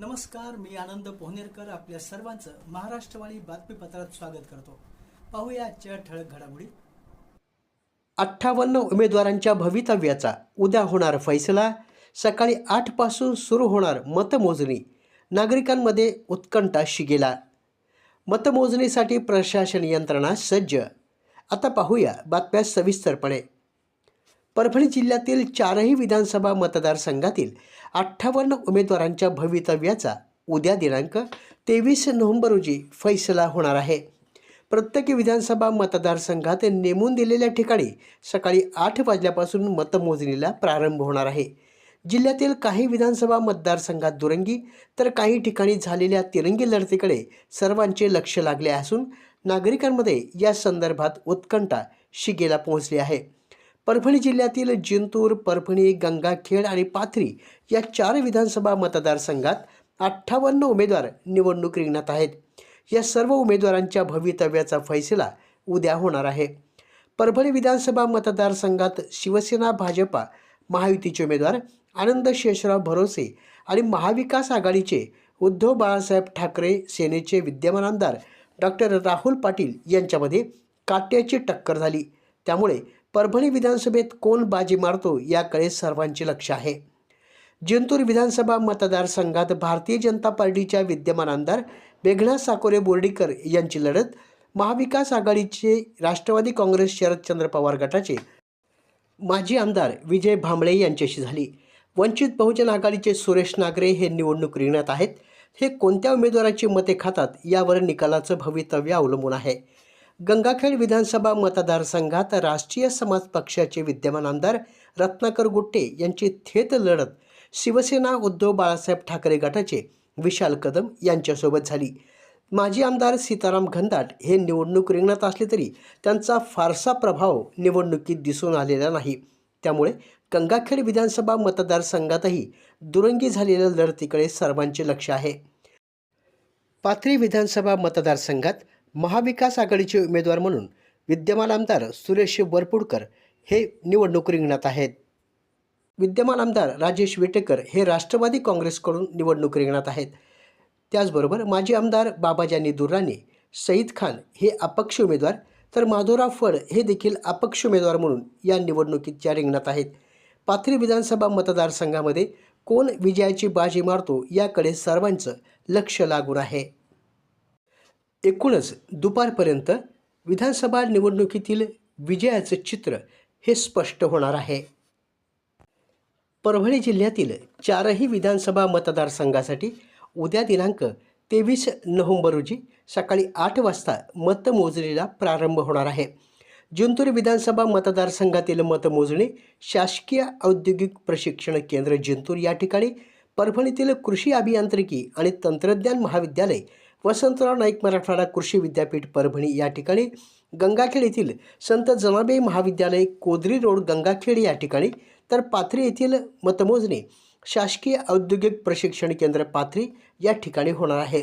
नमस्कार मी आनंद पोहनेरकर आपल्या सर्वांचं महाराष्ट्रवाणी बातमीपत्रात स्वागत करतो. पाहूया आजच्या ठळक घडामोडी. अठ्ठावन्न उमेदवारांच्या भवितव्याचा उद्या होणार फैसला सकाळी आठपासून सुरू होणार मतमोजणी नागरिकांमध्ये उत्कंठा शिगेला. मतमोजणीसाठी प्रशासन यंत्रणा सज्ज. आता पाहूया बातम्या सविस्तरपणे. परभणी जिल्ह्यातील चारही विधानसभा मतदारसंघातील अठ्ठावन्न उमेदवारांच्या भवितव्याचा उद्या दिनांक तेवीस नोव्हेंबर रोजी फैसला होणार आहे. प्रत्येक विधानसभा मतदारसंघात नेमून दिलेल्या ठिकाणी सकाळी आठ वाजल्यापासून मतमोजणीला प्रारंभ होणार आहे. जिल्ह्यातील काही विधानसभा मतदारसंघात दुरंगी तर काही ठिकाणी झालेल्या तिरंगी लढतीकडे सर्वांचे लक्ष लागले असून नागरिकांमध्ये या संदर्भात उत्कंठा शिगेला पोहोचली आहे. परभणी जिल्ह्यातील जिंतूर परभणी गंगाखेड आणि पाथरी या चार विधानसभा मतदारसंघात अठ्ठावन्न उमेदवार निवडणूक रिंगणात आहेत. या सर्व उमेदवारांच्या भवितव्याचा फैसला उद्या होणार आहे. परभणी विधानसभा मतदारसंघात शिवसेना भाजपा महायुतीचे उमेदवार आनंद शेषराव भरोसे आणि महाविकास आघाडीचे उद्धव बाळासाहेब ठाकरे सेनेचे विद्यमान आमदार डॉक्टर राहुल पाटील यांच्यामध्ये काट्याची टक्कर झाली. त्यामुळे परभणी विधानसभेत कोण बाजी मारतो याकडे सर्वांचे लक्ष आहे. जिंतूर विधानसभा मतदारसंघात भारतीय जनता पार्टीच्या विद्यमान आमदार मेघना साकोरे बोर्डीकर यांची लढत महाविकास आघाडीचे राष्ट्रवादी काँग्रेस शरदचंद्र पवार गटाचे माजी आमदार विजय भांबळे यांच्याशी झाली. वंचित बहुजन आघाडीचे सुरेश नागरे हे निवडणूक रिंगणात आहेत. हे कोणत्या उमेदवाराची मते खातात यावर निकालाचं भवितव्य अवलंबून आहे. गंगाखेड विधानसभा मतदारसंघात राष्ट्रीय समाज पक्षाचे विद्यमान आमदार रत्नाकर गुट्टे यांची थेट लढत शिवसेना उद्धव बाळासाहेब ठाकरे गटाचे विशाल कदम यांच्यासोबत झाली. माजी आमदार सीताराम घनदाट हे निवडणूक रिंगणात असले तरी त्यांचा फारसा प्रभाव निवडणुकीत दिसून आलेला नाही. त्यामुळे गंगाखेड विधानसभा मतदारसंघातही दुरंगी झालेल्या लढतीकडे सर्वांचे लक्ष आहे. पाथरी विधानसभा मतदारसंघात महाविकास आघाडीचे उमेदवार म्हणून विद्यमान आमदार सुरेश वरपुडकर हे निवडणूक रिंगणात आहेत. विद्यमान आमदार राजेश विटेकर हे राष्ट्रवादी काँग्रेसकडून निवडणूक रिंगणात आहेत. त्याचबरोबर माजी आमदार बाबाजानी दुर्राणी सईद खान हे अपक्ष उमेदवार तर माधोराव फड हे देखील अपक्ष उमेदवार म्हणून या निवडणुकीच्या रिंगणात आहेत. पाथरी विधानसभा मतदारसंघामध्ये कोण विजयाची बाजी मारतो याकडे सर्वांचं लक्ष लागून आहे. एकूणच दुपारपर्यंत विधानसभा निवडणुकीतील विजयाचं चित्र हे स्पष्ट होणार आहे. परभणी जिल्ह्यातील चारही विधानसभा मतदारसंघासाठी उद्या दिनांक तेवीस नोव्हेंबर रोजी सकाळी आठ वाजता मतमोजणीला प्रारंभ होणार आहे. जिंतूर विधानसभा मतदारसंघातील मतमोजणी शासकीय औद्योगिक प्रशिक्षण केंद्र जिंतूर या ठिकाणी परभणीतील कृषी अभियांत्रिकी आणि तंत्रज्ञान महाविद्यालय वसंतराव नाईक मराठवाडा कृषी विद्यापीठ परभणी या ठिकाणी गंगाखेड येथील संत जनाबे महाविद्यालय कोदरी रोड गंगाखेड या ठिकाणी तर पाथरी येथील मतमोजणी शासकीय औद्योगिक प्रशिक्षण केंद्र पाथरी या ठिकाणी होणार आहे.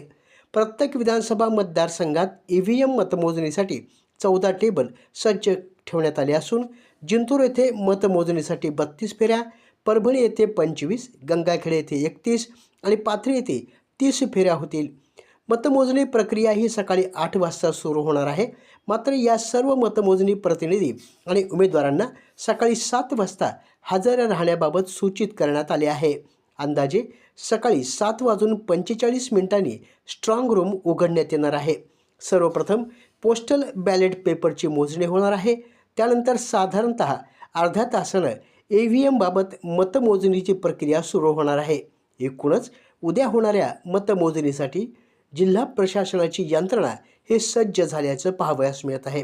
प्रत्येक विधानसभा मतदारसंघात ई व्ही एम मतमोजणीसाठी चौदा टेबल सज्ज ठेवण्यात आले असून जिंतूर येथे मतमोजणीसाठी बत्तीस फेऱ्या परभणी येथे पंचवीस गंगाखेड येथे एकतीस आणि पाथरी येथे तीस फेऱ्या होतील. मतमोजणी प्रक्रिया ही सकाळी आठ वाजता सुरू होणार आहे. मात्र या सर्व मतमोजणी प्रतिनिधी आणि उमेदवारांना सकाळी सात वाजता हजर राहण्याबाबत सूचित करण्यात आले आहे. अंदाजे सकाळी सात वाजून पंचेचाळीस मिनिटांनी स्ट्रॉंग रूम उघडण्यात येणार आहे. सर्वप्रथम पोस्टल बॅलेट पेपरची मोजणी होणार आहे. त्यानंतर साधारणत अर्ध्या तासानं ए व्ही एमबाबत मतमोजणीची प्रक्रिया सुरू होणार आहे. एकूणच उद्या होणाऱ्या मतमोजणीसाठी जिल्हा प्रशासनाची यंत्रणा हे सज्ज झाल्याचं पाहावयास मिळत आहे.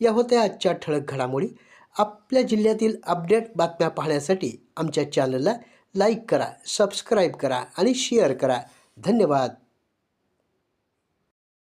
या होत्या आजच्या ठळक घडामोडी. आपल्या जिल्ह्यातील अपडेट बातम्या पाहण्यासाठी आमच्या चॅनलला लाईक करा सबस्क्राईब करा आणि शेअर करा. धन्यवाद.